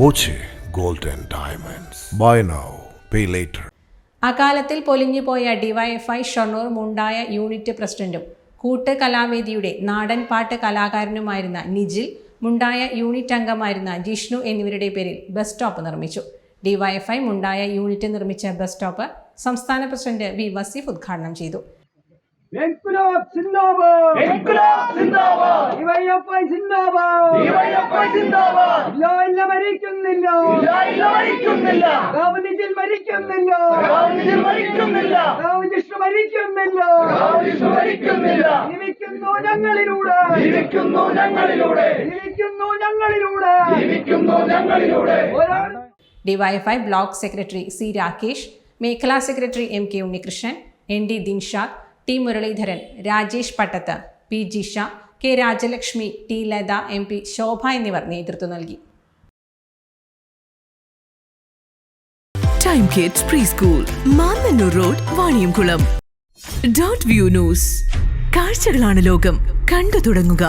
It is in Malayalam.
Boche gold and diamonds. Buy now pay later അകാലത്തിൽ പൊലിഞ്ഞുപോയ ഡിവൈഎഫ്ഐ ഷൊർണൂർ മുണ്ടായ യൂണിറ്റ് പ്രസിഡന്റും കൂട്ട് കലാവേദിയുടെ നാടൻ പാട്ട് കലാകാരനുമായിരുന്ന നിജിൽ മുണ്ടായ യൂണിറ്റ് അംഗമായിരുന്ന ജിഷ്ണു എന്നിവരുടെ പേരിൽ ബസ് സ്റ്റോപ്പ് നിർമ്മിച്ചു. ഡിവൈഎഫ്ഐ മുണ്ടായ യൂണിറ്റ് നിർമ്മിച്ച ബസ് സ്റ്റോപ്പ് സംസ്ഥാന പ്രസിഡന്റ് വി. വസീഫ് ഉദ്ഘാടനം ചെയ്തു. ഡിവൈഎഫ്ഐ സിന്ദാബാദ് ഡിവൈഎഫ്ഐ സിന്ദാബാദ് ഇല്ല ഇല്ല മരിക്കുന്നില്ല. ഇല്ല ഇല്ല മരിക്കുന്നില്ല. ഗാന്ധിജിൽ മരിക്കുന്നില്ല. ഗാന്ധിജി മരിക്കുന്നില്ല. ഗാന്ധിജിഷ്ണു മരിക്കുന്നില്ല. ഗാന്ധിജി മരിക്കുന്നില്ല. ജീവിക്കുന്നു ഞങ്ങളിലൂടെ. ജീവിക്കുന്നു ഞങ്ങളിലൂടെ. ജീവിക്കുന്നു ഞങ്ങളിലൂടെ. ജീവിക്കുന്നു ഞങ്ങളിലൂടെ. DYFI block secretary C Rakesh മേഖലാ secretary M K Unnikrishnan N D Dinshad T Muraleedharan Rajesh Pattath P Jisha K Rajalakshmi T Latha M P Shobha എന്നിവർ നേതൃത്വം നൽകി. Time kids pre school Mannannur road Vaniyamkulam dot view news കാഴ്ചകളാണ് ലോകം. കണ്ടു തുടങ്ങുക.